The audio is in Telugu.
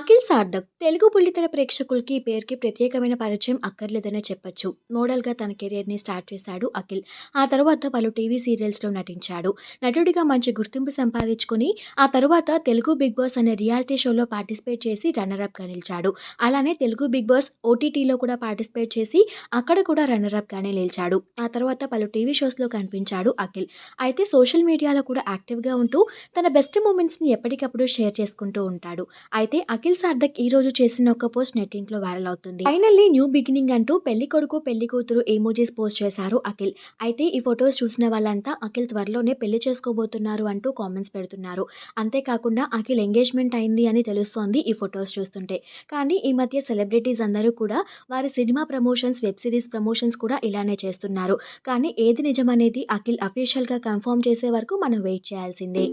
అఖిల్ సార్థక్ తెలుగు బుల్లితెర ప్రేక్షకులకి ఈ పేరుకి ప్రత్యేకమైన పరిచయం అక్కర్లేదనే చెప్పొచ్చు. మోడల్గా తన కెరియర్ని స్టార్ట్ చేశాడు అఖిల్. ఆ తర్వాత పలు టీవీ సీరియల్స్లో నటించాడు. నటుడిగా మంచి గుర్తింపు సంపాదించుకుని ఆ తర్వాత తెలుగు బిగ్ బాస్ అనే రియాలిటీ షోలో పార్టిసిపేట్ చేసి రన్నరప్గా నిలిచాడు. అలానే తెలుగు బిగ్ బాస్ ఓటీటీలో కూడా పార్టిసిపేట్ చేసి అక్కడ కూడా రన్నరప్గానే నిలిచాడు. ఆ తర్వాత పలు టీవీ షోస్లో కనిపించాడు అఖిల్. అయితే సోషల్ మీడియాలో కూడా యాక్టివ్గా ఉంటూ తన బెస్ట్ మూమెంట్స్ని ఎప్పటికప్పుడు షేర్ చేసుకుంటూ ఉంటాడు. అయితే అఖిల్ సార్థక్ ఈ రోజు చేసిన ఒక పోస్ట్ నెట్టింట్లో వైరల్ అవుతుంది. ఫైనల్లీ న్యూ బిగినింగ్ అంటూ పెళ్ళి కొడుకు పెళ్ళి కూతురు ఎమోజీస్ పోస్ట్ చేశారు అఖిల్. అయితే ఈ ఫొటోస్ చూసిన వాళ్ళంతా అఖిల్ త్వరలోనే పెళ్ళి చేసుకోబోతున్నారు అంటూ కామెంట్స్ పెడుతున్నారు. అంతేకాకుండా అఖిల్ ఎంగేజ్మెంట్ అయింది అని తెలుస్తోంది ఈ ఫొటోస్ చూస్తుంటే. కానీ ఈ మధ్య సెలబ్రిటీస్ అందరూ కూడా వారి cinema promotions web series promotions కూడా ఇలానే చేస్తున్నారు. కానీ ఏది నిజమనేది అఖిల్ అఫీషియల్గా కన్ఫర్మ్ చేసే వరకు మనం వెయిట్ చేయాల్సిందే.